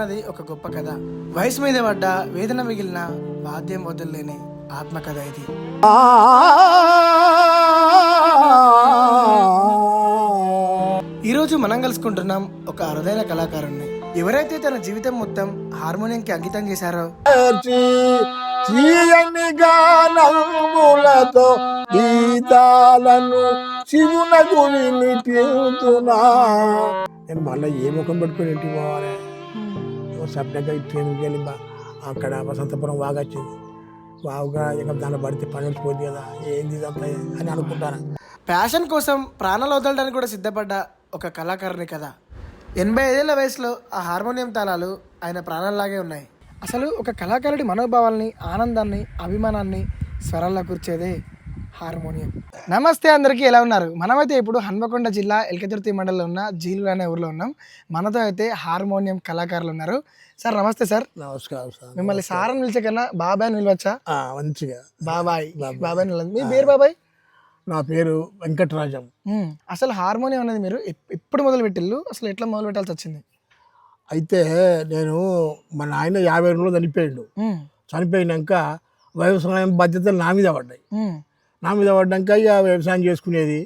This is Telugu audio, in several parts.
అన్నది ఒక గొప్ప కథ. వయసు మీద పడ్డ వేదన మిగిలిన వాద్యం వదిలేని ఆత్మకథ ఇది. ఈరోజు మనం కలుసుకుంటున్నాం ఒక అరుదైన కళాకారుణ్ణి. ఎవరైతే తన జీవితం మొత్తం హార్మోనియంకి అంకితం చేశారో? తీయని గానములతో గీతాలను శివునకు వినిపించునా నేను మళ్ళీ ఏ ముఖం పెట్టుకుని ఇంటికి పోవాలి? సపరేట్గా ట్రైన్కి వెళ్ళి బా- అక్కడ వసంతపురం వాగొచ్చింది వావుగా ఇక దాన్ని పడితే పని పోతుంది కదా ఏంది ఇదంతా అని అనుకుంటాను. ప్యాషన్ కోసం ప్రాణాలు వదలడానికి కూడా సిద్ధపడ్డ ఒక కళాకారుని కథ. ఎనభై ఐదేళ్ళ వయసులో ఆ హార్మోనియం తాళాలు ఆయన ప్రాణాల్లాగే ఉన్నాయి. అసలు ఒక కళాకారుడి మనోభావాల్ని ఆనందాన్ని అభిమానాన్ని స్వరాల్లో కూర్చేదే హార్మోనియం. నమస్తే అందరికీ ఎలా ఉన్నారు? మనమైతే ఇప్పుడు హన్మకొండ జిల్లా ఎల్కతుర్తి మండలంలో ఉన్న జీలు అనే ఊర్లో ఉన్నాం. మనతో అయితే హార్మోనియం కళాకారులు ఉన్నారు. సార్ నమస్తే సార్. నమస్కారం సార్. మిమ్మల్ని సార్ అని పిలిచే కన్నా బాబాయ్ అని పిలవచ్చా? మంచిగా. బాబాయ్. బాబాయ్. అని. మీ పేరు బాబాయ్? నా పేరు వెంకటరాజం. అసలు హార్మోనియం అనేది మీరు ఎప్- ఎప్పుడు మొదలు పెట్టిల్లు అసలు ఎట్లా మొదలు పెట్టాల్సి వచ్చింది? అయితే నేను మా నాయన యాభై రోజులు చనిపోయిండు. చనిపోయినాక వ్యవసాయం బాధ్యతలు నా మీద పడ్డాయి. నా మీద పడ్డాక ఇక వ్యవసాయం చేసుకునేది.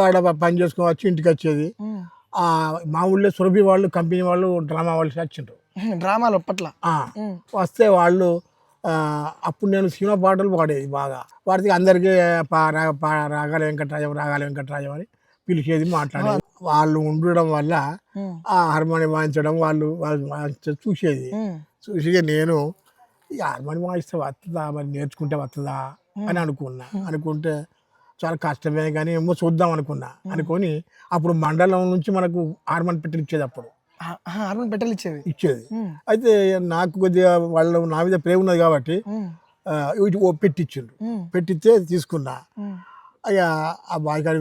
ఆడ పని చేసుకొని వచ్చి ఇంటికి వచ్చేది. మా ఊళ్ళో సురభి వాళ్ళు కంపెనీ వాళ్ళు డ్రామా వాళ్ళు వచ్చిండ్రు. డ్రామాలు అప్పట్ల. వస్తే వాళ్ళు అప్పుడు నేను సినిమా పాటలు పాడేది బాగా. పాడితే అందరికీ రాగాల వెంకటరాజం రాగాల వెంకటరాజం అని పిలిచేది మాట్లాడేది. వాళ్ళు ఉండడం వల్ల. ఆ. హార్మోనియం వాయించడం వాళ్ళు వాళ్ళు చూసేది. చూసిగా నేను ఈ హార్మోనియం వాయిస్తే వస్తుందా మరి నేర్చుకుంటే వస్తుందా అని అనుకున్నా. అనుకుంటే చాలా కష్టమే కానీ ఏమో చూద్దాం అనుకున్నా. అనుకొని అప్పుడు మండలం నుంచి మనకు హార్మోన్ పెట్టెలు ఇచ్చేది అప్పుడు. ఆ, ఆ, హార్మోన్ పెట్టెలు ఇచ్చేది? ఇచ్చేది. అయితే నాకు కొద్దిగా వాళ్ళు నా మీద ప్రేమ ఉన్నది కాబట్టి ఓ పెట్టించిండ్రు మ్మ్. పెట్టిస్తే తీసుకున్నా. అయ్యా ఆ బాయికాడ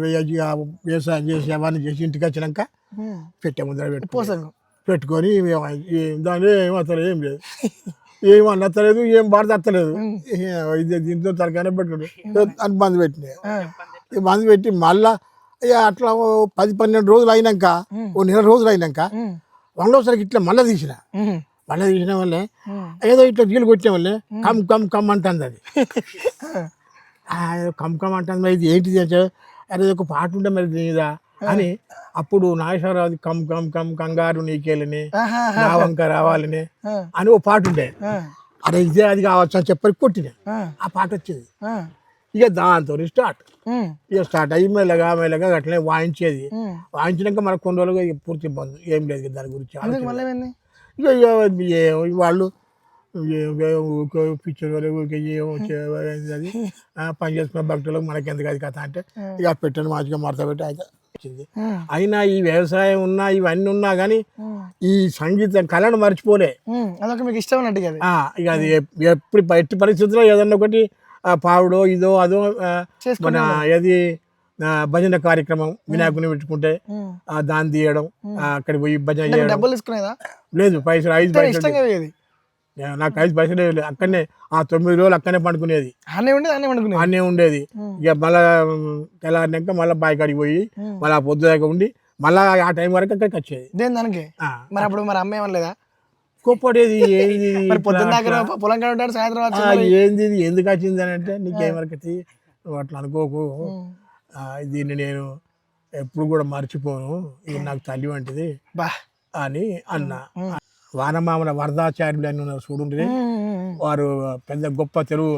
వ్యవసాయం చేసి అవన్నీ చేసి ఇంటికి వచ్చినాక. పెట్టే ముందర పెట్టు పోసకు పెట్టుకొని దాని ఏమత్తలేదు ఏం లేదు. ఏం అన్నత్తలేదు ఏం బాధ అత్తలేదు. ఇది దీంతో తలకాయ పెట్టుకుంటు అని బంద్ పెట్టినాయి బంద్ పెట్టి మళ్ళా అట్లా పది పన్నెండు రోజులు అయినాక ఓ నెల రోజులు అయినాక మ్మ్. వంగలోసరికి ఇట్లా మళ్ళీ తీసిన. మళ్ళీ తీసిన వల్లే. ఏదో ఇట్లా నీళ్ళు కొట్టిన వల్లే కమ్ కమ్ కమ్ అంటుంది అది. కమ్ కమ్ అంటుంది ఇది ఏంటిది అంటే అరే ఒక పాట ఉంటే మరి దీనిదా? అని అప్పుడు నాగేశ్వరరావు కమ్ కమ్ కమ్ కంగారు నీకేలని. నా వంక రావాలని. అని ఓ పాట ఉండే. అరే ఇదే అది కావచ్చు అని చెప్పి కొట్టిన ఆ. పాట వచ్చేది. ఇక దాంతో స్టార్ట్. ఇక స్టార్ట్ అయ్యి మెల్లగా మెల్లగా అట్లనే వాయించేది. వాయించినాక మనకు కొన్ని రోజులుగా పూర్తి బంద్ ఏం లేదు దాని గురించి ఇక వాళ్ళు పిక్చర్ ఊరికే అది పని చేసుకున్న భక్తులకు మనకి ఎందుకు అది కథ అంటే ఇక పెట్టాను మంచిగా మడత పెట్టి అయితే వచ్చింది. అయినా ఈ వ్యవసాయం ఉన్నా ఇవన్నీ ఉన్నా కానీ. ఈ సంగీతం కళను మర్చిపోలే. అదొక మీకు ఇష్టం అన్నట్టు ఇక అది ఎప్- ఎప్పుడు ఎట్టి పరిస్థితుల్లో ఏదన్నా ఒకటి ఆ, పావుడో ఇదో అదో మన ఏది భజన కార్యక్రమం వినాయకుని పెట్టుకుంటే దాన్ని తీయడం ఆ, అక్కడికి పోయి భజన చేయడం. లేదు పైసలు ఐదు పైసలు నాకు ఐదు పైసలు అక్కడనే ఆ తొమ్మిది రోజులు అక్కడనే పండుకునేది. అన్నీ ఉండేది అన్నీ వండుకునేది అన్నీ ఉండేది. ఇక మళ్ళా తెల్లారినాక మళ్ళీ బాయికాడికి పోయి మ్మ్. మళ్ళీ పొద్దు దాకా ఉండి మళ్ళీ ఆ టైం వరకు అక్కడికి వచ్చేది. దేని దానికి? మరి అప్పుడు మరి అమ్మ ఏమనలేదా? కోప్పడేది ఏంది? పొలం కాడ ఉంటాడు సాయంత్రం ఏంది ఎందుకు వచ్చింది అని అంటే నీకేమరకతి నువ్వు అట్లా అనుకోకు. దీన్ని నేను ఎప్పుడు కూడా మర్చిపోను. ఇది నాకు తల్లి వంటిది బా. అని అన్న. వానమామల వరదాచార్యులు అని ఉన్నారు చూడండి. వారు పెద్ద గొప్ప తెలుగు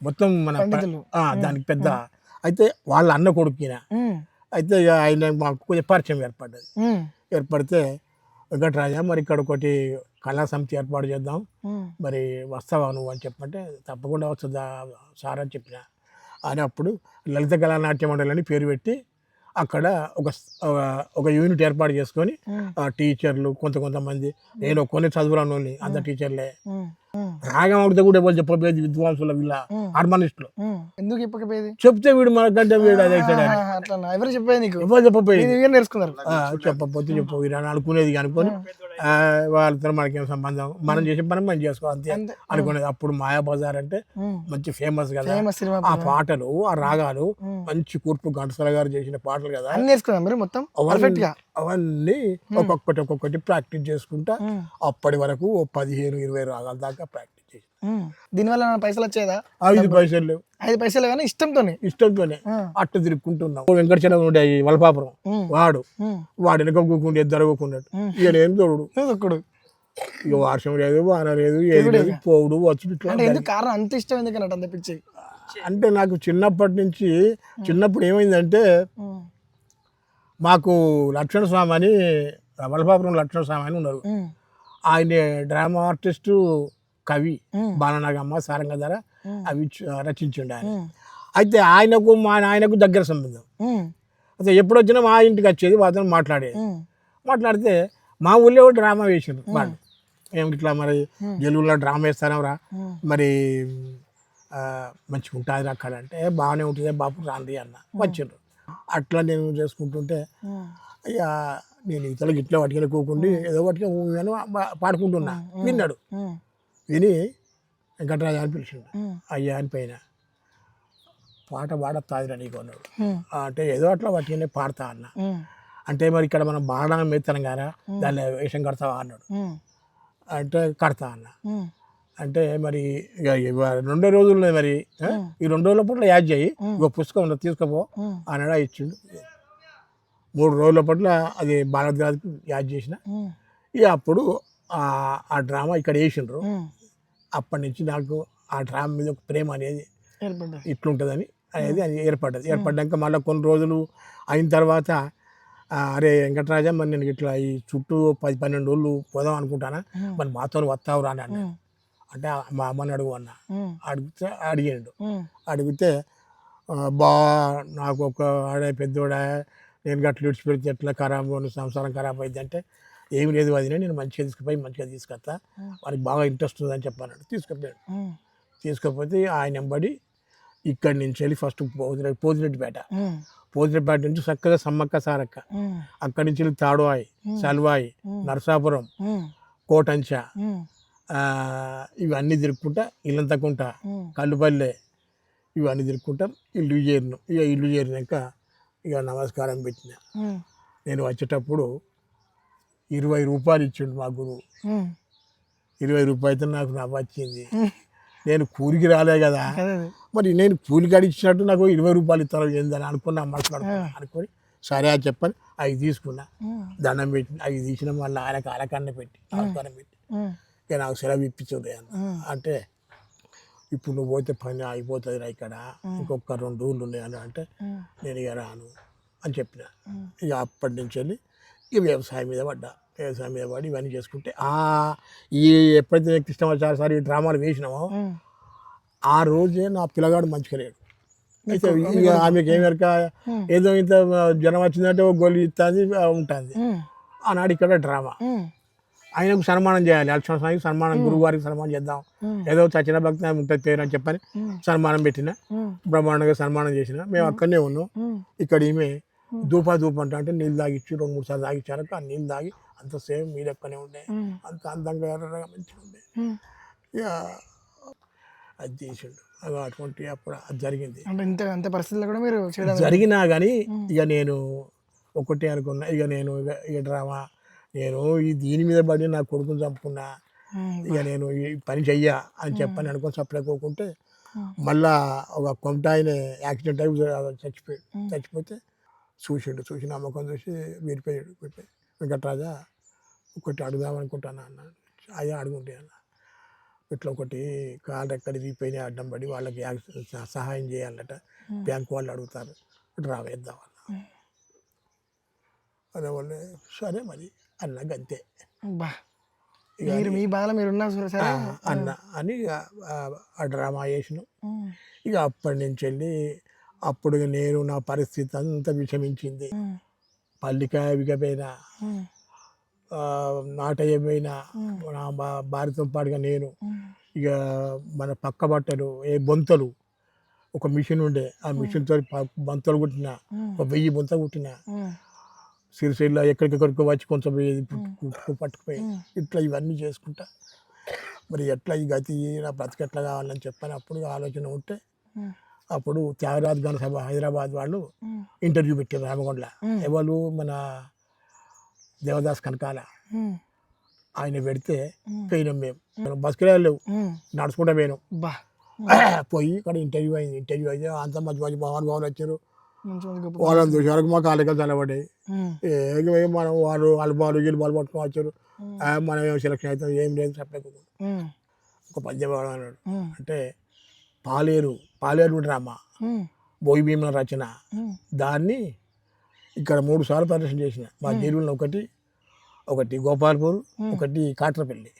మొత్తం మన దానికి పెద్ద అయితే వాళ్ళ అన్న కొడుకున. అయితే ఆయన మాకు కొంచెం పరిచయం ఏర్పడ్డది. ఏర్పడితే వెంకటరాజా మరి ఇక్కడ ఒకటి కళా సమితి ఏర్పాటు చేద్దాం. మరి వస్తావా నువ్వు అని చెప్పంటే తప్పకుండా వస్తుందా సార్ అని చెప్పిన అని అప్పుడు లలిత కళా నాట్య మండలి అని పేరు పెట్టి అక్కడ ఒక ఒక- యూనిట్ ఏర్పాటు చేసుకొని టీచర్లు కొంత కొంతమంది. నేను కొన్ని చదువులను అంత టీచర్లే. రాగం ఆడితే కూడా ఎవరు చెప్పలేదు విద్వాంసుల వీళ్ళ హార్మోనిస్టులు ఉమ్. ఎందుకు చెప్పకపోయేది చెప్తే వీడు మనకంటే వీడు అది ఎవరు చెప్పేది నీకు? ఎవరు చెప్పపోయేది నేర్చుకున్నారు. ఆ, చెప్పకపోతే చెప్పు వీడు అని అనుకునేది అనుకొని వాళ్ళతో మనకేం సంబంధం? మనం చేసే పని మనం చేసుకోవాలి అంతే. అనుకునేది. అప్పుడు మాయా బజార్ అంటే. మంచి ఫేమస్ కదా. ఆ పాటలు ఆ రాగాలు మంచి కూర్పు ఘంటసాల గారు చేసిన పాటలు కదా. అన్ని నేర్చుకున్నారు మీరు మొత్తం? పర్ఫెక్ట్గా? అవన్నీ ఒక్కొక్కటి ఒక్కొక్కటి ప్రాక్టీస్ చేసుకుంటా. అప్పటి వరకు పదిహేను ఇరవై రాగాల దాకా ప్రాక్టీస్ చేసి. దీనివల్ల పైసలు వచ్చేదా? ఐదు పైసలు లేవు. ఐదు పైసలు కానీ ఇష్టంతోనే. ఇష్టంతోనే. అట్ట తిరుక్కుంటున్నాం. ఓ వెంకటచలం ఉండే వలపాపురం. వాడు. వాడు వెనక కూకుంటే ఇద్దరు కూకున్నాడు ఇక నేను తోడు? ఒక్కడు. ఇక వర్షం లేదు వాన లేదు ఏది లేదు పోవుడు వచ్చి కారణం? అంత ఇష్టం ఎందుకు అన్నట్టు అంత పిచ్చి. అంటే నాకు చిన్నప్పటి నుంచి చిన్నప్పుడు ఏమైందంటే. మాకు లక్ష్మణ స్వామి అని వలపాపురం లక్ష్మణ స్వామి అని ఉన్నారు. ఆయన డ్రామా ఆర్టిస్టు కవి. బాలనాగమ్మ సారంగధర. అవి రచించిండు ఆయన. అయితే ఆయనకు మా నాయనకు దగ్గర సంబంధం. అయితే ఎప్పుడు వచ్చినా మా ఇంటికి వచ్చేది వాళ్ళతో మాట్లాడేది. మాట్లాడితే మా ఊళ్ళో డ్రామా వేసిండ్రు వాళ్ళు ఏమి ఇట్లా మరి జలుగులో డ్రామా వేస్తారా రా. మరి మంచిగా ఉంటుంది అక్కడ అంటే బాగానే ఉంటుంది బాపు రాండి అన్న వచ్చిండ్రు అట్లా నేను చేసుకుంటుంటే. ఇక నేను ఇతరులకు ఇట్లా పట్టుకెళ్ళి కూకుండి ఏదో పట్టుకెళ్ళి పాడుకుంటున్నా విన్నాడు. విని వెంకటరాజు అని పిలిచిండు. అయ్యా అని పైన పాట పాడతాదిరా నీకు అన్నాడు. అంటే ఏదో అట్లా పట్టుకెళ్ళి పాడతా అన్న. అంటే మరి ఇక్కడ మనం బాడడం మెత్తనం కదా దాన్ని వేషం కడతావా అన్నాడు. అంటే కడతా అన్న. అంటే మరి రెండో రోజుల్లో మరి ఈ రెండు రోజుల పట్ల యాడ్ చేయి. ఒక పుస్తకం తీసుకోపో. అన్నాడు. ఇచ్చిండు. మూడు రోజుల పట్ల అది భారద్వాజ్కి యాడ్ చేసిన. ఇక అప్పుడు ఆ డ్రామా ఇక్కడ వేసిండ్రు. అప్పటి నుంచి నాకు ఆ డ్రామా మీద ఒక ప్రేమ అనేది ఇట్లుంటుందని అనేది అది ఏర్పడ్డది. ఏర్పడ్డాక మళ్ళీ కొన్ని రోజులు అయిన తర్వాత అరే వెంకటరాజా మరి నేను ఇట్లా ఈ చుట్టూ పది పన్నెండు రోజులు పోదాం అనుకుంటానా? మరి మాతో వస్తావు రా అని ఉమ్. అంటే మా అమ్మని అడుగు అన్న. అడిగితే అడిగాడు. అడిగితే "ఆ, బా నాకు ఒక ఆడే పెద్దోడా నేను గట్ల విడిచిపెడితే ఎట్లా ఖరాబ్ అవును, సంసారం ఖరాబ్ అయింది అంటే ఏమి లేదు అది నేను మంచిగా తీసుకుపోయి మంచిగా తీసుకొస్తా వానికి బాగా ఇంట్రెస్ట్ ఉందని చెప్పాను తీసుకుపోయాడు. తీసుకపోతే ఆయన వెంబడి ఇక్కడి నుంచి వెళ్ళి ఫస్ట్ పోతిరెడ్డి పోతిరెడ్డిపేట. పోతిరెడ్డిపేట నుంచి చక్కగా సమ్మక్క సారక్క. అక్కడి నుంచి వెళ్ళి తాడువాయి సల్వాయి నరసాపురం. కోటంచ ఇవన్నీ తిరుక్కుంటా ఇల్లంతకుంటా. కల్లుపల్లె ఇవన్నీ తిరుక్కుంటా ఇల్లు చేరిన ఇక ఇల్లు చేరినాక ఇక నమస్కారం పెట్టిన. నేను వచ్చేటప్పుడు ఇరవై రూపాయలు ఇచ్చిండు మా గురువు. ఇరవై రూపాయలతో నాకు నవ్వు వచ్చింది ఉమ్. నేను కూలికి రాలే కదా. మరి నేను కూలికి అడిగినట్టు నాకు ఇరవై రూపాయలు ఇస్తాను ఏందని అనుకున్నా మాట్లాడుకున్నా అనుకొని సరే అని చెప్పని అవి తీసుకున్నా. దండం పెట్టి అవి తీసిన మళ్ళీ ఆయనకు అలకన్న పెట్టి నమస్కారం పెట్టి. ఇక నాకు సెలవు ఇప్పించుండే. అంటే ఇప్పుడు నువ్వు పోతే పని అయిపోతుంది రా ఇక్కడ ఇంకొక రెండు రోజులు ఉన్నాయి అని అంటే. నేను ఇక రాను అని చెప్పిన. ఇక అప్పటి నుంచి వెళ్ళి ఇక వ్యవసాయం మీద పడ్డా వ్యవసాయం మీద పడి ఇవన్నీ చేసుకుంటే ఆ ఈ ఎప్పుడైతే కృష్ణమాచారి ఈ డ్రామాలు వేసినామో. ఆ రోజే నా పిల్లగాడు మంచిగా లేడు అయితే ఇక ఆమెకి ఏం వెనక ఏదో ఇంత జ్వరం వచ్చిందంటే ఒక గోళీ ఇస్తుంది ఉంటుంది. ఆనాడు ఇక్కడ డ్రామా. ఆయనకు సన్మానం చేయాలి లక్ష్మణ స్వామికి సన్మానం గురువు గారికి సన్మానం చేద్దాం. ఏదో చచ్చిన భక్తి ఉంటుంది పేరు అని చెప్పని. సన్మానం పెట్టిన. బ్రహ్మాండంగా సన్మానం చేసిన మేము అక్కడనే ఉన్నాం. ఇక్కడ ఈమె దూపా దూప అంటే అంటే నీళ్ళు తాగిచ్చి రెండు మూడు సార్లు తాగిచ్చారు ఆ నీళ్ళు తాగి అంత సేమ్ మీ లెక్కనే ఉండే. ఉమ్. అంత అందంగా ఎర్రగా మంచిగా ఉండే. ఉమ్. ఇక అది చేసిండు. అటువంటి అప్పుడు అది జరిగింది. అంటే ఇంత అంత పరిస్థితుల్లో కూడా మీరు జరిగినా కానీ ఇక నేను ఒకటే అనుకున్నా. ఇక నేను ఇక ఇక డ్రామా. నేను ఈ దీని మీద పడి నా కొడుకుని చంపుకున్నా. ఇక నేను ఈ పని చెయ్యా అని చెప్పని అనుకొని సప్లైకోకుంటే మళ్ళా ఒక కొంట ఆయన యాక్సిడెంట్ అయి చచ్చిపోయాడు చచ్చిపోతే చూసిండు చూసి నా ముఖం చూసి విడిపోయాడు విడిపోయి వెంకట్రాజా ఒకటి అడుగుదాం అనుకుంటాను అన్న అయ్యా అడుగుంటే అన్న. ఇట్లా ఒకటి కాళ్ళు ఎక్కడ విరిగిపోయినాయి అడ్డం పడి వాళ్ళకి సహాయం చేయాలట. బ్యాంక్ వాళ్ళు అడుగుతారు డ్రా వేద్దాం అన్న. అదే వాళ్ళు సరే మరి అన్న గంతే. మీరు మీ బాధలో మీరు సరే అన్న అని ఇక ఆ- డ్రామా చేసినాం. ఇక అప్పటి నుంచి వెళ్ళి అప్పుడు నేను నా పరిస్థితి అంతా విషమించింది. పల్లికాయ విగపోయినా. నాటయ్యపోయినా నా భార్యతో పాటుగా నేను. ఇక మన పక్క బట్టలు ఏ బొంతలు ఒక మిషన్ ఉండే. ఆ మిషన్తో బొంతలు కుట్టిన ఒక వెయ్యి బొంత కుట్టిన సిరిసిల్ల ఎక్కడికెక్కడికో వచ్చి కొంచెం పట్టుకుపోయి ఇట్లా ఇవన్నీ చేసుకుంటా. మరి ఎట్లా ఈ గతి నా బ్రతికి ఎట్లా కావాలని చెప్పని అప్పుడు ఆలోచన ఉంటే అప్పుడు త్యాగరాజ్ గణ సభ హైదరాబాద్ వాళ్ళు ఇంటర్వ్యూ పెట్టారు రామకొండల ఎవరు? మన దేవదాస్ కనకాల. ఆయన పెడితే పోయినాం మేము. మనం బస్కి లేవు. నడుచుకుంటా పోయినాం. పోయి ఇక్కడ ఇంటర్వ్యూ అయింది. ఇంటర్వ్యూ అయితే అంత మంచి మంచి మహాన్ భావులు వచ్చారు. వాళ్ళని చూసే వరకు మా కాళ్ళకి తలబడ్డాయి. ఏ మనం వాళ్ళు వాళ్ళు బాలు గీలు బాలు పట్టుకొని వచ్చారు. మనం ఏం సెలక్షన్ అవుతాం ఏం లేదు చెప్పలేదు ఒక పద్యం అన్నాడు. అంటే పాలేరు పాలేరు డ్రామా బోయి భీముల రచన. దాన్ని ఇక్కడ మూడు సార్లు ప్రదర్శన చేసిన. మా జైలులో ఒకటి ఒకటి గోపాల్పూర్ ఒకటి కాట్రపల్లి.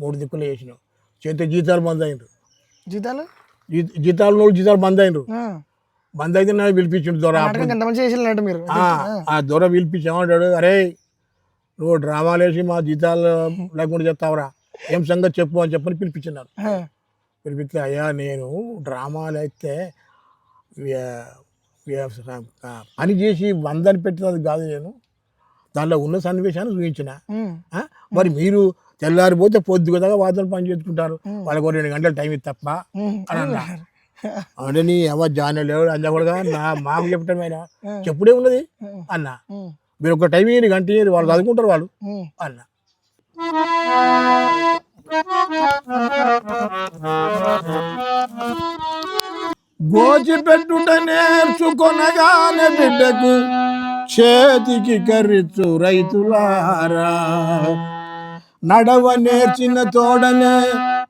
మూడు దిక్కులు చేసినాం చేతి జీతాలు బంద్ అయినరు. జీతాలు? జీతాలు మూడు జీతాలు బంద్ అయినరు. బంద్ అయితే నాకు పిలిపించిండు దొర ఆ, దొర పిలిపించి ఏమంటాడు అరే నువ్వు డ్రామాలు వేసి మా జీతాలు లేకుండా చెప్తావురా ఏం సంగతి చెప్పు అని చెప్పని పిలిపించినారు. పిలిపిస్తే అయ్యా నేను డ్రామాలు అయితే పని చేసి వందని పెట్టినది కాదు నేను. దానిలో ఉన్న సన్నివేశాన్ని చూపించిన? మరి మీరు తెల్లారిపోతే పొద్దు కదా వాదనలు పని చేసుకుంటారు వాళ్ళకి రెండు గంటలు టైం ఇది తప్ప అని అన్నా. అంటే నీ ఎవరు జాయిన్ లేవు అందకూడగా నా మాకు చెప్పటమేనా చెప్పుడే ఉన్నది అన్న. మీరు ఒక టైం గంట వాళ్ళు చదువుకుంటారు వాళ్ళు. అన్న. గోచి పెట్టుట నేర్చుకొనగానే బిడ్డకు చేతికి కర్రిచ్చు రైతులారా. నడవ నేర్చిన తోడనే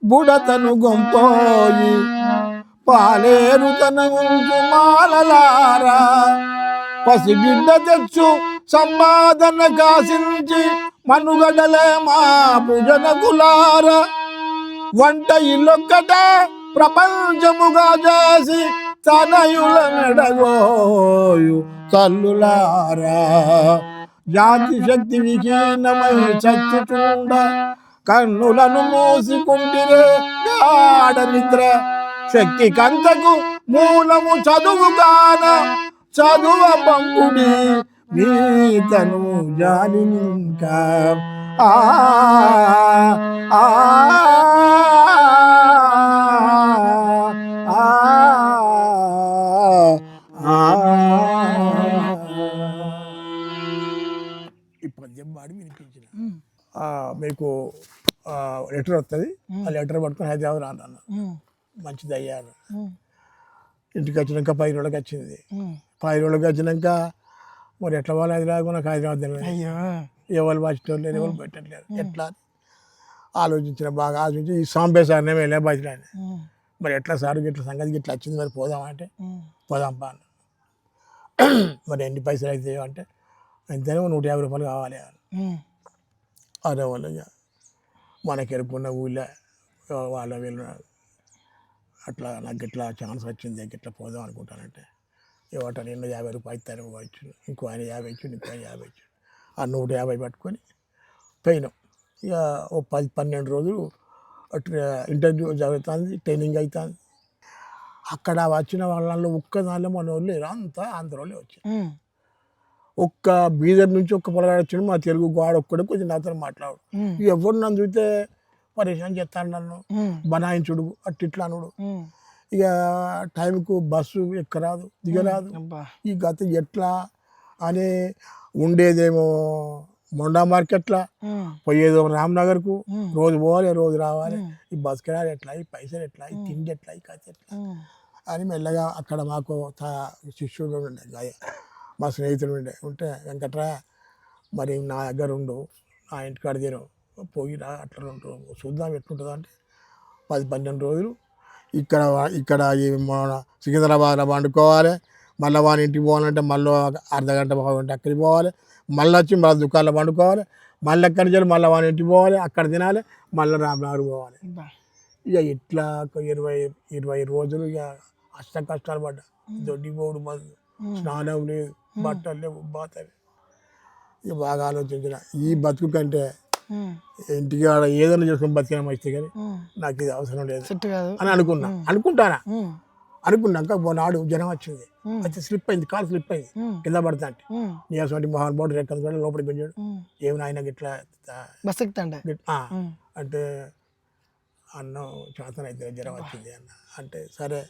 బుడతను గొంపోయి పాలేరు తన ఉంచు మాలలారా. పసిబిడ్డ తెచ్చు సంపాదన కాసించి మనుగడలే మా భుజనకులార వంట ఇల్లొక్కట ప్రపంచముగా చేసి తనయుల నడగోయు తల్లులారా జాతి శక్తి విహీనమై చచ్చుచుండ కన్నులను మూసుకుంటిరే గాఢ నిద్ర. శక్తి కంతకు మూలము చదువుగాన. చదువ పంపుడి మీతను జాలినింకా ఆ ఆ మీకు లెటర్ వస్తుంది ఆ లెటర్ పట్టుకొని హైదరాబాద్ రాను అన్న. ఉమ్, మంచిది అయ్యాను ఇంటికి వచ్చినాక పది రోజులకి వచ్చింది. పది రోజులకి వచ్చినాక మరి ఎట్లా వాళ్ళు హైదరాబాద్? నాకు హైదరాబాద్ తెలియదు. అయ్యో. ఎవరు పచ్చట్లేదు ఎవరు పెట్టట్లేదు ఎట్లా? ఆలోచించిన బాగా ఆలోచించి ఈ సాంబే సార్నే వెళ్ళే బయట ఉమ్, మరి ఎట్లా సార్? ఇట్లా సంగతి ఇట్లా వచ్చింది మరి పోదామా అంటే? ఉమ్, పోదాం పా. మరి ఎన్ని పైసలు అయితే అంటే అంతేనే నూట యాభై రూపాయలు కావాలి అదే వాళ్ళు మనకి ఎరుకున్న ఊళ్ళో వాళ్ళ వీళ్ళు అట్లా నాకు ఇట్లా ఛాన్స్ వచ్చింది ఇట్లా పోదాం అనుకుంటానంటే. ఇవ్వట నిన్న యాభై రూపాయలు ఇస్తాను ఇచ్చిండు. ఇంకో ఆయన యాభై ఇచ్చిండు ఇంకో ఆయన యాభై ఇచ్చిండు. ఆ నూట యాభై పట్టుకొని పోయినాం. ఇక ఓ పది పన్నెండు రోజులు ఇంటర్వ్యూ జరుగుతుంది ట్రైనింగ్ అవుతుంది అక్కడ వచ్చిన వాళ్ళలో ఒక్క దానిలో మన వాళ్ళు లేరు. అంతా ఆంధ్రలో వచ్చారు. ఉమ్, ఒక్క బీదర్ నుంచి ఒక్క పొలగాడు వచ్చాడు మా తెలుగు గాడు ఒక్కడే కొంచెం నాతో మాట్లాడు. ఎవరు నన్ను చూస్తే పరేషాన్ చేస్తాను నన్ను. బనాయించుడు అట్టు ఇట్లా అనుడు. ఉమ్. ఇక టైంకు బస్సు ఎక్కరాదు దిగరాదు. ఈ గత ఎట్లా అని ఉండేదేమో మొండా మార్కెట్లా. పోయేదో రామ్నగర్కు రోజు పోవాలి రోజు రావాలి. ఈ బస్ కిరాలు ఎట్లా ఈ పైసలు ఎట్లా ఈ తిండి ఎట్లా ఈ కథ ఎట్లా అని మెల్లగా అక్కడ మాకు శిష్యుడు ఉండే గాయ మా స్నేహితుడు ఉండే. ఉంటే వెంకట్రా మరి నా దగ్గర ఉండు నా ఇంటికాడ తీరు పోయిరా అట్లా ఉంటు చూద్దాం ఎట్లుంటుందో అంటే పది పన్నెండు రోజులు ఇక్కడ ఇక్కడ మన సికింద్రాబాద్లో వండుకోవాలి మళ్ళీ వాని ఇంటికి పోవాలంటే మళ్ళీ అర్ధ గంట అక్కడికి పోవాలి. మళ్ళీ వచ్చి మళ్ళీ దుకాణంలో వండుకోవాలి మళ్ళీ ఎక్కడి నుంచి మళ్ళీ వాని ఇంటికి పోవాలి. అక్కడ తినాలి. మళ్ళీ రామనగర్ పోవాలి. ఇక ఇట్లా ఇరవై ఇరవై రోజులు ఇక అష్ట కష్టాలు పడ్డా. దొడ్డి పోడు మందు స్నానం లేదు బట్టలు లేవు బాతలు ఇక బాగా ఆలోచించిన. ఈ బతుకు కంటే ఉమ్, ఇంటికి ఆడ ఏదైనా చేసుకొని బతికినా మంచిది కానీ. నాకు ఇది అవసరం లేదు అని అనుకున్నా. అనుకుంటానా? అనుకున్నాక నాడు జ్వరం వచ్చింది. వచ్చి స్లిప్ అయింది కాలు స్లిప్ అయింది. కింద పడతా అంటే. ఉమ్, నీయాసంటి మహాన్ బోర్డు రెక్కలు కూడా లోపలికి పెంచాడు. ఏమి ఎక్కుతాండే? ఉమ్, అంటే అన్నం చేతన అయితే జ్వరం వచ్చింది అన్న. అంటే సరే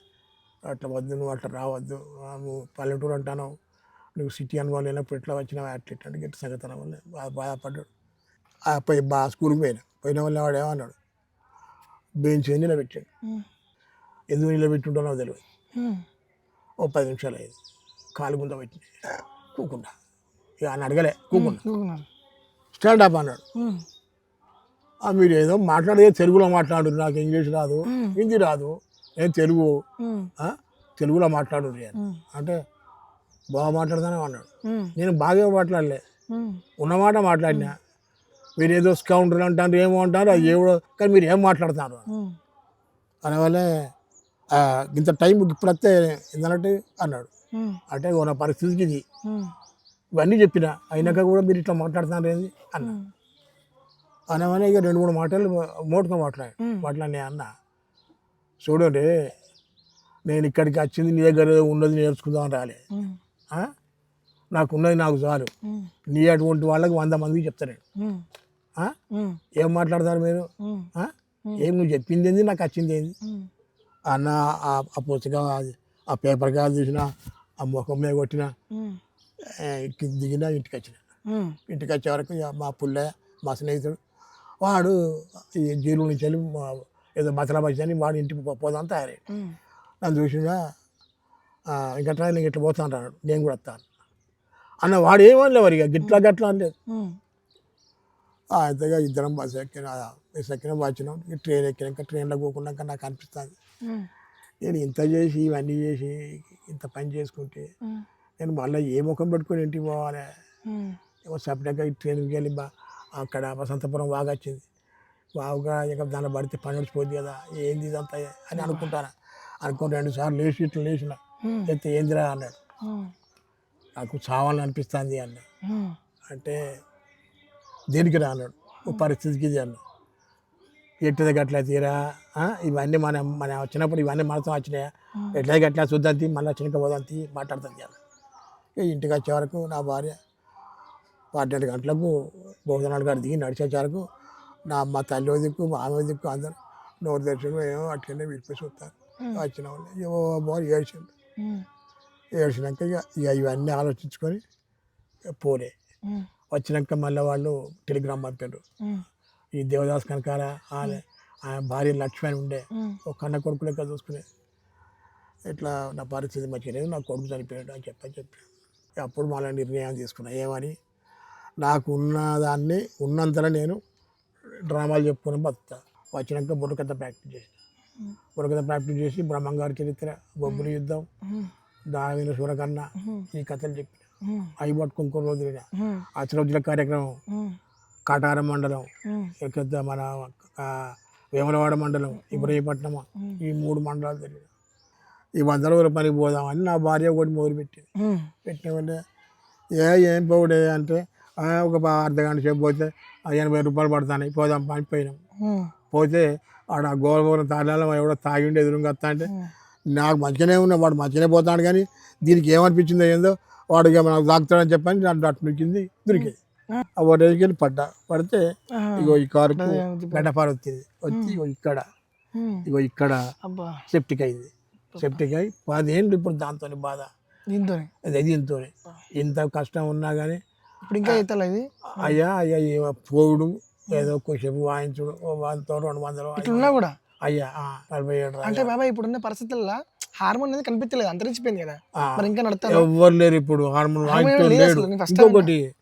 అట్లా వద్దు నువ్వు అట్లా రావద్దు. నువ్వు పల్లెటూరు అంటాను. నువ్వు సిటీ అనుభవం లేనప్పుడు ఎట్లా వచ్చినావు అట్లా ఇట్లా అంటే గట్టి సంగతి వల్ల బాగా బాధపడ్డాడు పోయి బా స్కూల్కి పోయినా. పోయిన వల్ల వాడు ఏమన్నాడు? బెంచ్ నిలబెట్టాడు. ఎందుకు నిలబెట్టుంటో నాకు తెలియదు ఓ పది నిమిషాలు అయింది. కాలు గుంత పెట్టి కూకుండా ఇక ఆయన అడగలే కూకుండా. స్టాండ్ అప్ అన్నాడు. మీరు ఏదో మాట్లాడేది తెలుగులో మాట్లాడు నాకు ఇంగ్లీష్ రాదు. హిందీ రాదు. నేను తెలుగు. తెలుగులో మాట్లాడు అని. అంటే బాగా మాట్లాడతానే అన్నాడు. నేను బాగా మాట్లాడలే. ఉన్నమాట మాట్లాడినా. మీరు ఏదో స్కౌంటర్ అంటారు ఏమో అంటారు అది ఏవో కానీ మీరు ఏం మాట్లాడుతున్నారు? ఆ, ఇంత టైం ఇప్పుడు వస్తే ఏంటంటే అన్నాడు అంటే ఓ నా పరిస్థితికి ఇది. ఇవన్నీ చెప్పిన అయినాక కూడా మీరు ఇట్లా మాట్లాడుతున్నారు ఏంది? అన్న. ఉమ్, అనగానే ఇక రెండు మూడు మాటలు మోటుగా మాట్లాడి మ్మ్. మాట్లాడినా అన్న. చూడండి నేను ఇక్కడికి వచ్చింది నీ దగ్గర ఉన్నది నేర్చుకుందామని రాలే. ఆ? నాకు ఉన్నది నాకు చాలు. నీ అటువంటి వాళ్ళకి వంద మందికి చెప్తాను ఏం మాట్లాడతారు మీరు? ఏం నువ్వు చెప్పింది ఏంది? నాకు వచ్చింది ఏంది అన్న ఆ పుస్తకం ఆ పేపర్ కాదు చూసిన ఆ ముఖం మీద కొట్టిన దిగిన ఇంటికి వచ్చిన. ఇంటికి వచ్చే వరకు మా పుల్లయ్య మా స్నేహితుడు వాడు ఈ జైలు నుంచి వెళ్ళి ఏదో మసలా అని వాడు ఇంటికి పోదాం తయారై నన్ను చూసినా ఇంకా నేను ఇట్లా అన్నాడు నేను కూడా వస్తాను అన్న వాడు ఏమనలే మరి ఇక గిట్లా గట్లా అనలేదు. అంతగా ఇద్దరం బస్సు ఎక్కిన బస్సు ఎక్కిన వచ్చినాం. ట్రైన్ ఎక్కినాక ట్రైన్లో పోకున్నాక నాకు అనిపిస్తుంది. నేను ఇంత చేసి ఇవన్నీ చేసి ఇంత పని చేసుకుంటే నేను మళ్ళీ ఏ ముఖం పెట్టుకొని ఇంటికి పోవాలి? ఏమో సపరేట్గా ట్రైన్కి వెళ్ళి బా అక్కడ వసంతపురం వాగా వచ్చింది. బాగా ఇక దానిలో పడితే పని నడిచిపోద్ది కదా ఏంది ఇదంతా అని అనుకుంటాను? అనుకుని రెండు సార్లు లేచి ఇట్లా లేచిన. అయితే ఏందిరా అన్నాడు. నాకు చావాలని అనిపిస్తుంది అన్న. అంటే దేనికి రా అన్నాడు. ఓ పరిస్థితికి అన్న ఎట్టిది గట్లా తీరా? ఇవన్నీ మన మన వచ్చినప్పుడు ఇవన్నీ మనతో వచ్చినాయా? ఎట్లా గట్లా చూద్దాం తీ మళ్ళీ చిన్నక పోదాం తీ మాట్లాడుతుంది అన్న ఇంటికి వచ్చే వరకు నా భార్య పన్నెండు గంటలకు భోజనాలు గారు దిగి నడిచే వరకు నా మా తల్లి దిక్కు మా ఆమె దిక్కు అందరూ నోరు తెచ్చుకుని ఏమో అట్లనే విడిపోయి చూస్తారు. వచ్చిన వాళ్ళు. ఏమో బాగా ఏడ్చిండు ఏడ్చినాక ఇక ఇక ఇవన్నీ ఆలోచించుకొని పోలే. వచ్చినాక మళ్ళీ వాళ్ళు టెలిగ్రామ్ పంపారు ఈ దేవదాస్ కనకాల ఆయన భార్య లక్ష్మి అని ఉండే ఒక కన్న కొడుకు లెక్క చూసుకునే. ఇట్లా నా పరిస్థితి మంచిగా లేదు నా కొడుకు చనిపోయాడు అని చెప్పని చెప్పి. అప్పుడు మళ్ళీ నిర్ణయం తీసుకున్నా. ఏమని? నాకు ఉన్న దాన్ని ఉన్నంతలో నేను డ్రామాలు చెప్పుకొని బతుకుతా. వచ్చినాక బుర్రకథ ప్రాక్టీస్ చేసిన. బుర్రకథ ప్రాక్టీస్ చేసి బ్రహ్మంగారి చరిత్ర బొబ్బుల యుద్ధం దావిన సూరకన్న ఈ కథలు చెప్పిన. అవి పట్టుకొని రోజులు అచ్చరోజుల కార్యక్రమం. కాటారం మండలం. ఇక్కడ మన వేములవాడ మండలం. ఇబ్రహీపట్నం ఈ మూడు మండలాలు తిరిగిన. ఈ వంద రోజుల పనికి పోదామని నా భార్య ఒకటి మొదలుపెట్టింది పెట్టిన వెంటనే ఏ ఏం పోవుడే? అంటే "ఆ, ఒక అర్ధ గంట సేపు పోతే ఎనభై రూపాయలు పడతాయి పోదాం పని పోయినాం. పోతే ఆడ గోలగోరం తాళాలం ఎవడో తాగిండి ఎదురుగా వస్తా అంటే నాకు మంచిగానే ఉన్నా వాడు మంచిగానే పోతాడు కానీ దీనికి ఏమనిపించిందో ఏందో వాడు ఇక నాకు తాకుతాడని చెప్పని నన్ను అటు నొక్కింది దొరికింది. ఆ. వెళ్ళి పడ్డా. పడితే ఇగో ఈ అది గడ్డపార వచ్చింది. వచ్చి ఇగో ఇక్కడ ఇగో ఇక్కడ సెప్టిక్ అయింది. సెప్టిక్ అయి పదేళ్ళు ఇప్పుడు దాంతో బాధ. దీంతో అది దీంతో ఇంత కష్టం ఉన్నా కానీ ఇప్పుడు ఇంకా అవుతా ఇది? అయ్యా అయ్యా ఏమో పోవుడు ఏదో కొంచెం వాయించుడు వంద రెండు వందలు ఇట్లున్నా కూడా? అయ్యా ఆ, నలభై ఏడు అంటే బాబాయ్ ఇప్పుడున్న పరిస్థితుల్లో హార్మోన్ అనేది కనిపించలేదు అంతరించిపోయింది కదా. మరి ఇంకా నడతాను ఎవ్వరు లేరు ఇప్పుడు హార్మోన్ వాయించడం లేదు లేడు. అసలు, నేను first time ఇంకొకటి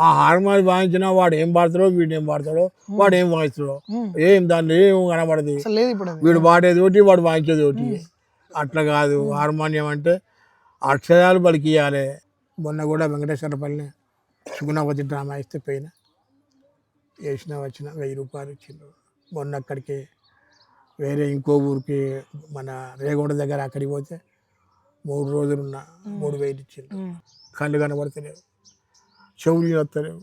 ఆ హార్మోన్ వాయించినా వాడు ఏం పాడతాడో వీడు ఏం పాడతాడో వాడు ఏం వాయిస్తాడో. ఏం దాంట్లో ఏం కనబడదు. లేదు ఇప్పుడు వీడు పాడేది ఒకటి వాడు వాయించేది ఒకటి. అట్లా కాదు హార్మోనియం అంటే అక్షరాలు పలికియాలి. మొన్న కూడా వెంకటేశ్వరపల్లి సుగుణవతి డ్రామా ఇస్తే పోయిన. వేసిన వచ్చిన వెయ్యి రూపాయలు ఇచ్చిండ్రు. మొన్న అక్కడికి వేరే ఇంకో ఊరికి మన రేగొండ దగ్గర అక్కడికి పోతే మూడు రోజులు ఉన్న మూడు వేలు ఉమ్, కళ్ళు కనబడతలేవు. చెవులు వస్తలేవు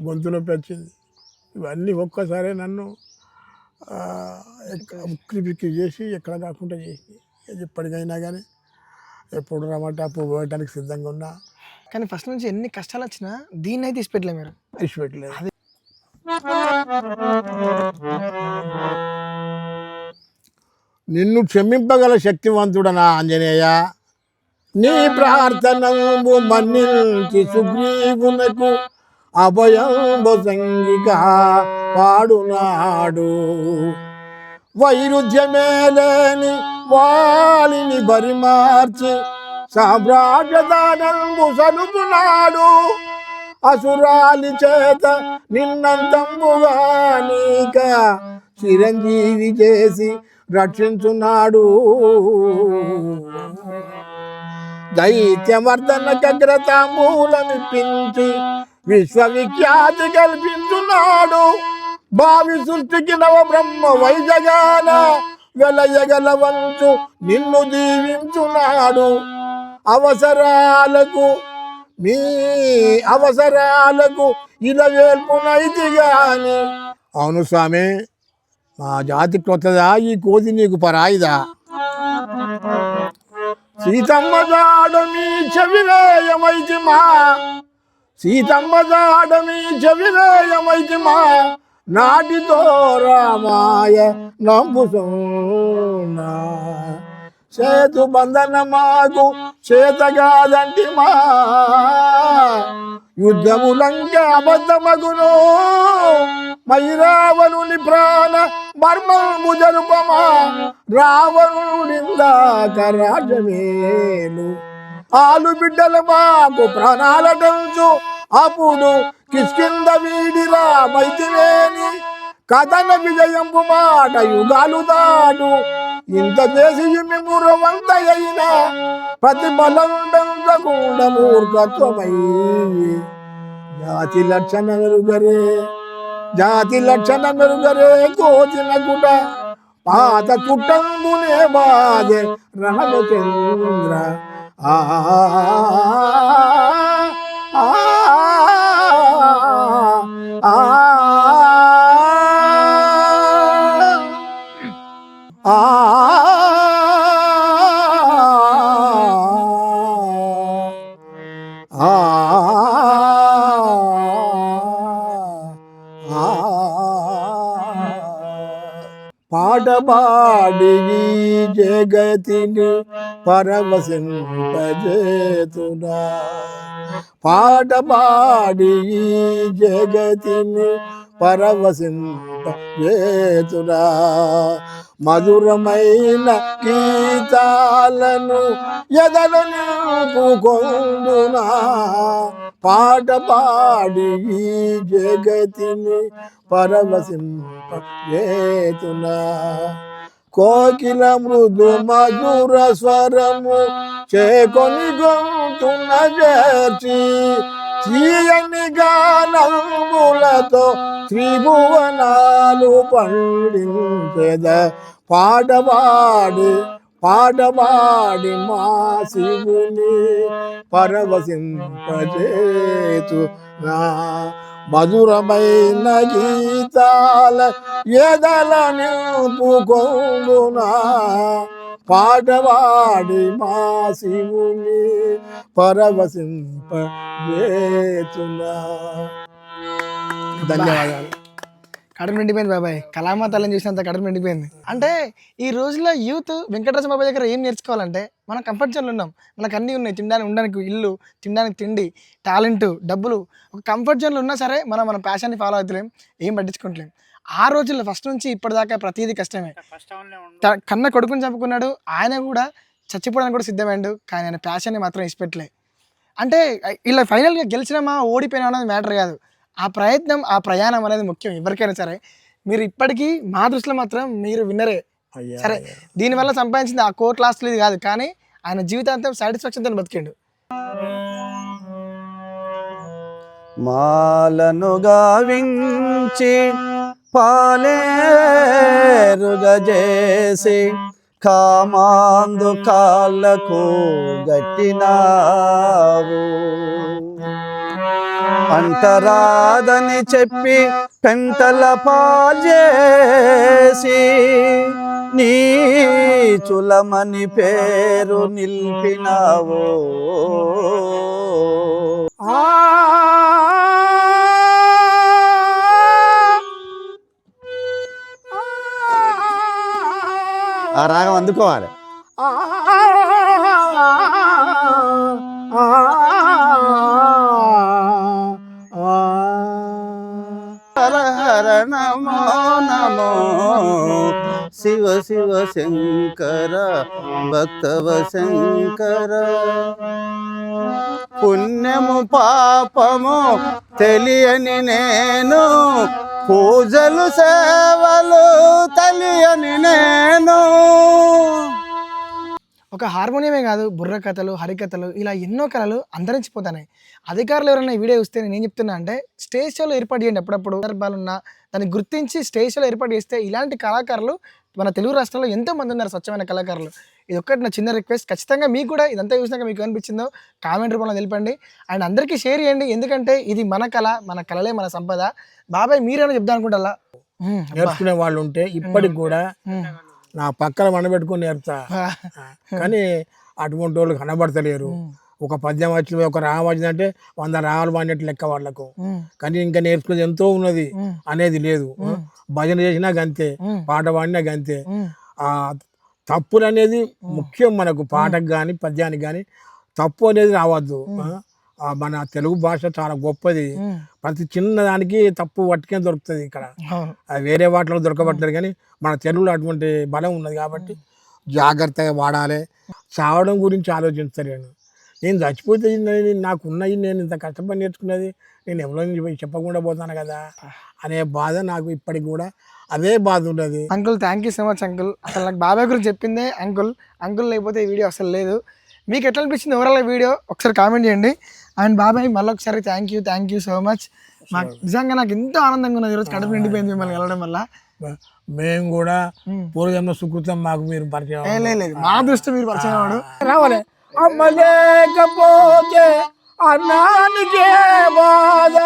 గొంతు నొప్పి వచ్చింది. ఇవన్నీ ఒక్కసారి నన్ను ఉక్కిరి బిక్కిరి చేసి ఎక్కడ కాకుండా చేసి ఎప్పటికైనా కానీ ఎప్పుడు రమ్మంటే అప్పుడు పోయటానికి సిద్ధంగా ఉన్నా. కానీ ఫస్ట్ నుంచి ఎన్ని కష్టాలు వచ్చినా దీన్ని అయితే ఇష్టపెట్టలే మీరు ఇష్టపెట్టలేదు నిన్ను క్షమింపగల శక్తివంతుడనా ఆంజనేయ? నీ ప్రార్థనము మన్నించి సుగ్రీవునకు అభయంబు సంగిక పాడునాడు. వైరుధ్యమే లేని వాలిని బరిమార్చి సామ్రాజ్యదానంబు సలుపునాడు అసురాలి చేత నిన్నంతంబుగా నీక చిరంజీవి చేసి రక్షించున్నాడు. దైత్యమర్దన కగ్రతాంబూలమిప్పించి విశ్వవిఖ్యాతి కల్పించున్నాడు. భావి సృష్టికి నవ బ్రహ్మ వైజగాన వెలయగలవంచు నిన్ను దీవించున్నాడు. అవసరాలకు మీ అవసరాలకు ఇలవేల్పునైతి గాని అవును స్వామి మా జాతి కొత్తదా ఈ కోతి నీకు పరాయిదా? సీతమ్మ జాడమి చెవిలేయమైతి మా సీతమ్మ జాడమి చెవిలేయమైతి మా నాటితో రామాయ నంబుసోనా చేతు బంధన మాకు చేతగాదంటి మా. యుద్ధములంక అబద్ధమగును. మైరావణుని ప్రాణ మర్మము జరుపమా. రావణుడిందాక రాజమేలు ఆలు బిడ్డల మాకు ప్రాణాల డంచు అప్పుడు కిష్కింద వీడిరా మైతివేని కథన విజయంపు మాట యుగాలు దాటు. ఇంత చేసి మిమురవంత అయినా ప్రతిఫలం పెంచకుండా మూర్ఖత్వమై జాతి లక్షణ మెరుగరే జాతి లక్షణ మెరుగరే కోచిన గుట పాత చుట్టంబునే బాధే రామచంద్ర ఆ ఆ, ఆ, ఆ, పాడి జగతిని పరమసింపజేతునా. పాట పాడి జగతిని పరమసింపజేతునా. మధురమైన గీతాలను ఎదలు నింపుకొందునా పాట పాడి ఈ జగతిని పరవశింపజేతునా? కోకిల మృదు మధుర స్వరము చేకొని గొంతున చేర్చి తీయని గానములతో త్రిభువనాలు పండించద పాడవాడు పాడవాడి మా శివుని పరవశింపజేతు నా మధురమైన గీతాల ఎదల నింపుకొందునా పాటవాడి మా శివుని పరవశింపజేతునా ధన్యవాదాలు. కడుపు నిండిపోయింది బాబాయ్. కళామాతలను చూసినంత కడుపు నిండిపోయింది. అంటే ఈ రోజుల్లో యూత్ వెంకటరాజ బాబాయ్ దగ్గర ఏం నేర్చుకోవాలంటే మనం కంఫర్ట్ జోన్లో ఉన్నాం. మనకు అన్నీ ఉన్నాయి. తినడానికి ఉండడానికి ఇల్లు తినడానికి తిండి టాలెంట్ డబ్బులు. ఒక కంఫర్ట్ జోన్లో ఉన్నా సరే మనం మన ప్యాషన్ని ఫాలో అవుతలేం ఏం పట్టించుకుంటలేం. ఆ రోజుల్లో ఫస్ట్ నుంచి ఇప్పటిదాకా ప్రతిదీ కష్టమే. కన్న కొడుకుని చంపుకున్నాడు. ఆయన కూడా చచ్చిపోవడానికి కూడా సిద్ధమైండు. కానీ ఆయన ప్యాషన్ని మాత్రం ఇచ్చిపెట్టలే. అంటే ఇలా ఫైనల్గా గెలిచినామా ఓడిపోయినా అనేది మ్యాటర్ కాదు. ఆ ప్రయత్నం ఆ ప్రయాణం అనేది ముఖ్యం ఎవరికైనా సరే. మీరు ఇప్పటికీ మా దృష్టిలో మాత్రం మీరు విన్నరే. అయ్యా సరే దీనివల్ల సంపాదించింది ఆ కోర్ట్ లాస్ట్ ఇది కాదు కానీ ఆయన జీవితాంతం సాటిస్ఫాక్షన్తో బతికిండు. మాలను గావించి పాలేరుగా చేసి కామాందు కాళ్ళకు గట్టినావు. అంటరాదని చెప్పి పెంటల పాజేసి నీ చులమని పేరు నిలిపినావో. ఆ ఆ రాగం అందుకోవాలి. హర నమో నమో. శివ శివ శంకర భక్తవ శంకర. పుణ్యము పాపము తెలియని నేను పూజలు సేవలు తెలియని నేను. ఒక హార్మోనియమే కాదు బుర్ర కథలు హరికథలు ఇలా ఎన్నో కళలు అంతరించిపోతున్నాయి అధికారులు ఎవరైనా వీడియో చూస్తే నేను ఏం చెప్తున్నా అంటే స్టేజ్ షోలో ఏర్పాటు చేయండి అప్పుడప్పుడు సందర్భాలు ఉన్నా దాన్ని గుర్తించి స్టేజ్ షోలో ఏర్పాటు చేస్తే ఇలాంటి కళాకారులు మన తెలుగు రాష్ట్రాల్లో ఎంతో మంది ఉన్నారు స్వచ్ఛమైన కళాకారులు. ఇది ఒక్కటి నా చిన్న రిక్వెస్ట్. ఖచ్చితంగా మీకు కూడా ఇదంతా చూసినాక మీకు అనిపించిందో కామెంట్ రూపంలో తెలిపండి. అండ్ అందరికీ షేర్ చేయండి. ఎందుకంటే ఇది మన కళ మన కళలే మన సంపద. బాబాయ్ మీరేమో చెప్దాం అనుకుంటా నేర్చుకునే వాళ్ళు ఉంటే ఇప్పటికి కూడా నా పక్కన వండబెట్టుకుని నేర్పుతా. కానీ అటువంటి వాళ్ళు కనబడతలేరు. ఒక పద్యం వచ్చిన ఒక రాగం వచ్చిందంటే వంద రాగాలు పాడినట్టు లెక్క వాళ్ళకు. కానీ ఇంకా నేర్చుకునేది ఎంతో ఉన్నది అనేది లేదు. భజన చేసినా గంతే పాట పాడినా గంతే. ఆ తప్పులు అనేది ముఖ్యం మనకు పాటకు కానీ పద్యానికి కానీ తప్పు అనేది రావద్దు. మన తెలుగు భాష చాలా గొప్పది. ప్రతి చిన్న దానికి తప్పు పట్టుకే దొరుకుతుంది ఇక్కడ. వేరే వాటిలో దొరకబట్టలేదు కానీ మన తెలుగులో అటువంటి బలం ఉన్నది కాబట్టి జాగ్రత్తగా వాడాలి. చావడం గురించి ఆలోచిస్తాను నేను నేను చచ్చిపోతే నాకు ఉన్నది నేను ఇంత కష్టపడి నేర్చుకున్నది నేను ఎవరో చెప్పకుండా పోతాను కదా అనే బాధ నాకు ఇప్పటికి కూడా అదే బాధ ఉన్నది. Uncle thank you so much uncle. అసలు నాకు బాబాయ్ గురించి చెప్పిందే అంకుల్. అంకుల్ లేకపోతే ఈ వీడియో అసలు లేదు. మీకు ఎట్లా అనిపించింది ఓవరాల్ వీడియో? ఒకసారి కామెంట్ చేయండి. అండ్ బాబాయ్ మళ్ళీ ఒకసారి thank you thank you so much నాకు నిజంగా నాకు ఎంతో ఆనందంగా ఉన్నది. ఈరోజు కడుపు నిండిపోయింది మిమ్మల్ని వెళ్ళడం వల్ల. మేము కూడా పూర్వజన్మ సుకృతం మాకు మీరు పరిచయం లేదు మా దృష్టి మీరు పరిచయం వాడు రావాలి. అమ్మ లేకపోతే అన్నానికే బాధ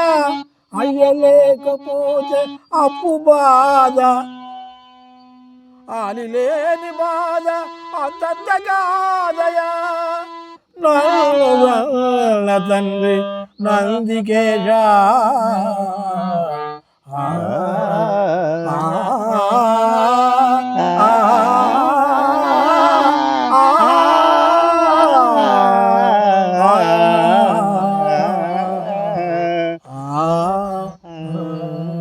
అయ్య లేకపోతే అప్పు బాధ. ఆని లేని బాధ అంతంత కాదయా నల్ల తండ్రి నందికేశ.